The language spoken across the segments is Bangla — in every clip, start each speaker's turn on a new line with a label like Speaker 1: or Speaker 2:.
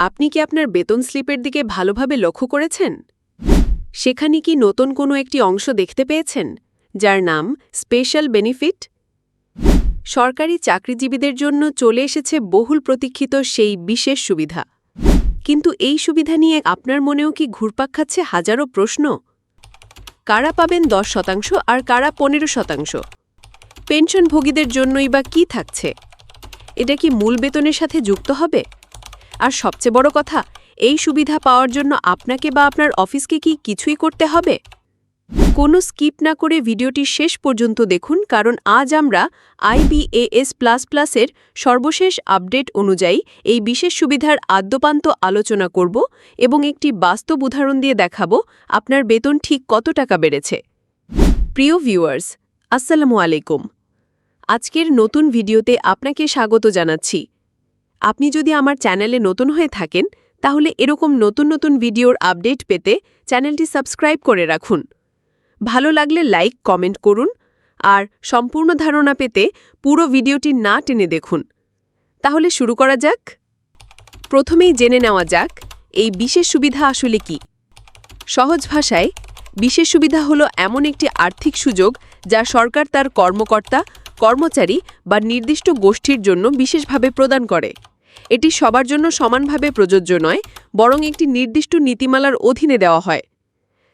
Speaker 1: আপনি কি আপনার বেতন স্লিপের দিকে ভালোভাবে লক্ষ্য করেছেন? সেখানে কি নতুন কোনো একটি অংশ দেখতে পেয়েছেন, যার নাম স্পেশাল বেনিফিট? সরকারি চাকরিজীবীদের জন্য চলে এসেছে বহুল প্রতীক্ষিত সেই বিশেষ সুবিধা। কিন্তু এই সুবিধা নিয়ে আপনার মনেও কি ঘুরপাক খাচ্ছে হাজারো প্রশ্ন? কারা পাবেন দশ শতাংশ আর কারা পনেরো শতাংশ? পেনশনভোগীদের জন্যই বা কি থাকছে? এটা কি মূল বেতনের সাথে যুক্ত হবে? আর সবচেয়ে বড় কথা, এই সুবিধা পাওয়ার জন্য আপনাকে বা আপনার অফিসকে কি কিছুই করতে হবে? কোনো স্কিপ না করে ভিডিওটি শেষ পর্যন্ত দেখুন, কারণ আজ আমরা আইবিএএস প্লাস প্লাসের সর্বশেষ আপডেট অনুযায়ী এই বিশেষ সুবিধার আদ্যপান্ত আলোচনা করব এবং একটি বাস্তব উদাহরণ দিয়ে দেখাবো আপনার বেতন ঠিক কত টাকা বেড়েছে। প্রিয় ভিউয়ার্স, আসসালামু আলাইকুম। আজকের নতুন ভিডিওতে আপনাকে স্বাগত জানাচ্ছি। আপনি যদি আমার চ্যানেলে নতুন হয়ে থাকেন, তাহলে এরকম নতুন নতুন ভিডিওর আপডেট পেতে চ্যানেলটি সাবস্ক্রাইব করে রাখুন। ভালো লাগলে লাইক, কমেন্ট করুন আর সম্পূর্ণ ধারণা পেতে পুরো ভিডিওটি না টেনে দেখুন। তাহলে শুরু করা যাক। প্রথমেই জেনে নেওয়া যাক, এই বিশেষ সুবিধা আসলে কি? সহজ ভাষায়, বিশেষ সুবিধা হলো এমন একটি আর্থিক সুযোগ যা সরকার তার কর্মকর্তা কর্মচারী বা নির্দিষ্ট গোষ্ঠীর জন্য বিশেষভাবে প্রদান করে। এটি সবার জন্য সমানভাবে প্রযোজ্য নয়, বরং একটি নির্দিষ্ট নীতিমালার অধীনে দেওয়া হয়।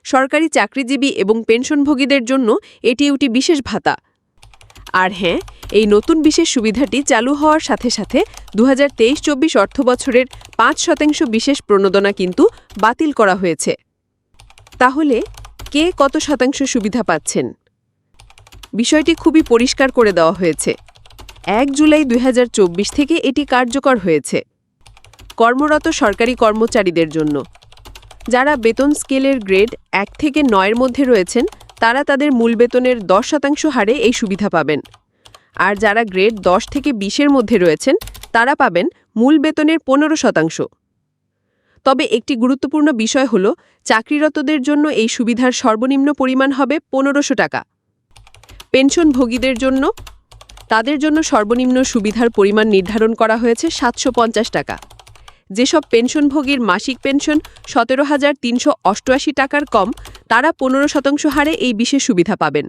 Speaker 1: সরকারি চাকরিজীবী এবং পেনশনভোগীদের জন্য এটি একটি বিশেষ ভাতা। আর হ্যাঁ এই নতুন বিশেষ সুবিধাটি চালু হওয়ার সাথে সাথে দু হাজার তেইশ চব্বিশ অর্থবছরের পাঁচ শতাংশ বিশেষ প্রণোদনা কিন্তু বাতিল করা হয়েছে। তাহলে কে কত শতাংশ সুবিধা পাচ্ছেন? বিষয়টি খুবই পরিষ্কার করে দেওয়া হয়েছে। এক জুলাই দু হাজার চব্বিশ থেকে এটি কার্যকর হয়েছে। কর্মরত সরকারি কর্মচারীদের জন্য। যারা বেতন স্কেলের গ্রেড এক থেকে নয়ের মধ্যে রয়েছেন, তারা তাদের মূল বেতনের দশ শতাংশ হারে এই সুবিধা পাবেন। আর যারা গ্রেড দশ থেকে বিশের মধ্যে রয়েছেন, তারা পাবেন মূল বেতনের পনেরো শতাংশ। তবে একটি গুরুত্বপূর্ণ বিষয় হল, চাকরিরতদের জন্য এই সুবিধার সর্বনিম্ন পরিমাণ হবে পনেরোশো টাকা। পেনশনভোগীদের জন্য, তাদের জন্য সর্বনিম্ন সুবিধার পরিমাণ নির্ধারণ করা হয়েছে সাতশো পঞ্চাশ টাকা। যেসব পেনশনভোগীর মাসিক পেনশন সতেরো হাজার তিনশো অষ্টআশি টাকার কম, তারা পনেরো শতাংশ হারে এই বিশেষ সুবিধা পাবেন।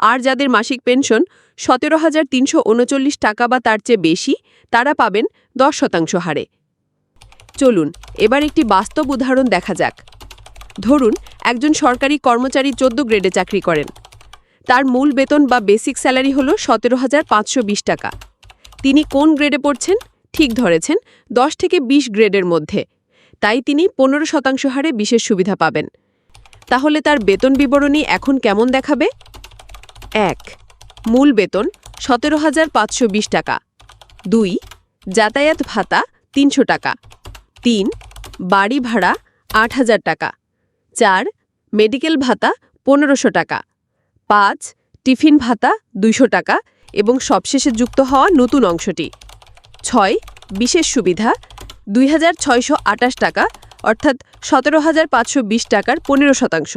Speaker 1: আর যাদের মাসিক পেনশন সতেরো হাজার তিনশো উনচল্লিশ টাকা বা তার চেয়ে বেশি, তারা পাবেন দশ শতাংশ হারে। চলুন, এবার একটি বাস্তব উদাহরণ দেখা যাক। ধরুন, একজন সরকারি কর্মচারী চোদ্দ গ্রেডে চাকরি করেন। তার মূল বেতন বা বেসিক স্যালারি হল সতেরো হাজার পাঁচশো বিশ টাকা। তিনি কোন গ্রেডে পড়ছেন? ঠিক ধরেছেন, দশ থেকে ২০ গ্রেডের মধ্যে। তাই তিনি পনেরো শতাংশ হারে বিশেষ সুবিধা পাবেন। তাহলে তার বেতন বিবরণী এখন কেমন দেখাবে? এক, মূল বেতন, সতেরো হাজার পাঁচশো বিশ টাকা। দুই, যাতায়াত ভাতা, তিনশো টাকা। তিন, বাড়ি ভাড়া, আট হাজার টাকা। চার, মেডিকেল ভাতা, পনেরোশো টাকা। পাঁচ, টিফিন ভাতা দুইশো টাকা এবং সবশেষে যুক্ত হওয়া নতুন অংশটি। ছয়, বিশেষ সুবিধা, দুই হাজার ছয়শো আটাশ টাকা, অর্থাৎ সতেরো হাজার পাঁচশো বিশ টাকার পনেরো শতাংশ।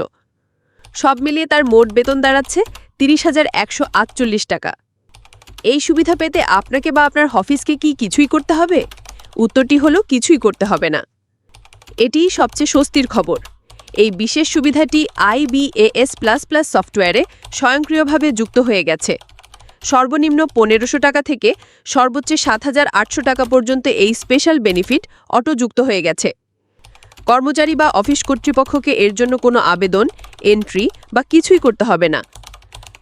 Speaker 1: সব মিলিয়ে তার মোট বেতন দাঁড়াচ্ছে তিরিশ হাজার একশো আটচল্লিশ টাকা। এই সুবিধা পেতে আপনাকে বা আপনার অফিসকে কি কিছুই করতে হবে? উত্তরটি হলো কিছুই করতে হবে না। এটিই সবচেয়ে স্বস্তির খবর। এই বিশেষ সুবিধাটি আইবিএএস প্লাস প্লাস সফটওয়্যারে স্বয়ংক্রিয়ভাবে যুক্ত হয়ে গেছে। সর্বনিম্ন পনেরোশো টাকা থেকে সর্বোচ্চ সাত হাজার আটশো টাকা পর্যন্ত এই স্পেশাল বেনিফিট অটো যুক্ত হয়ে গেছে। কর্মচারী বা অফিস কর্তৃপক্ষকে এর জন্য কোনো আবেদন, এন্ট্রি বা কিছুই করতে হবে না।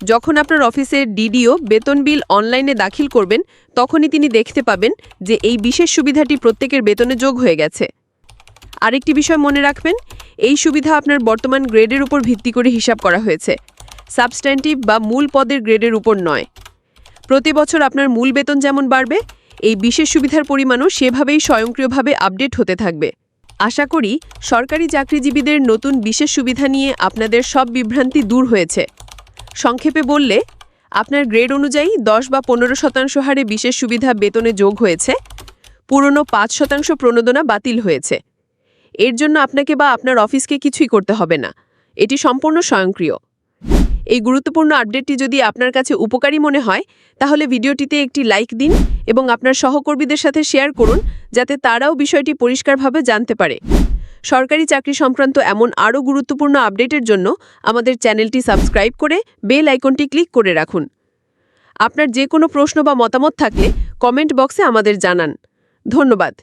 Speaker 1: যখন আপনার অফিসের ডিডিও বেতন বিল অনলাইনে দাখিল করবেন, তখনই তিনি দেখতে পাবেন যে এই বিশেষ সুবিধাটি প্রত্যেকের বেতনে যোগ হয়ে গেছে। আরেকটি বিষয় মনে রাখবেন এই সুবিধা আপনার বর্তমান গ্রেডের উপর ভিত্তি করে হিসাব করা হয়েছে। সাবস্ট্যান্টিভ বা মূল পদের গ্রেডের উপর নয়। প্রতি বছর আপনার মূল বেতন যেমন বাড়বে, এই বিশেষ সুবিধার পরিমাণও সেভাবেই স্বয়ংক্রিয়ভাবে আপডেট হতে থাকবে। আশা করি সরকারি চাকরিজীবীদের নতুন বিশেষ সুবিধা নিয়ে আপনাদের সব বিভ্রান্তি দূর হয়েছে। সংক্ষেপে বললে, আপনার গ্রেড অনুযায়ী দশ বা পনেরো শতাংশ হারে বিশেষ সুবিধা বেতনে যোগ হয়েছে, পুরনো পাঁচ শতাংশ প্রণোদনা বাতিল হয়েছে। এর জন্য আপনাকে বা আপনার অফিসকে কিছুই করতে হবে না। এটি সম্পূর্ণ স্বয়ংক্রিয়। এই গুরুত্বপূর্ণ আপডেটটি যদি আপনার কাছে উপকারী মনে হয়, তাহলে ভিডিওটিতে একটি লাইক দিন এবং আপনার সহকর্মীদের সাথে শেয়ার করুন, যাতে তারাও বিষয়টি পরিষ্কারভাবে জানতে পারে। সরকারি চাকরি সংক্রান্ত এমন আরও গুরুত্বপূর্ণ আপডেটের জন্য আমাদের চ্যানেলটি সাবস্ক্রাইব করে বেল আইকনটি ক্লিক করে রাখুন। আপনার যে কোনো প্রশ্ন বা মতামত থাকলে কমেন্ট বক্সে আমাদের জানান। ধন্যবাদ।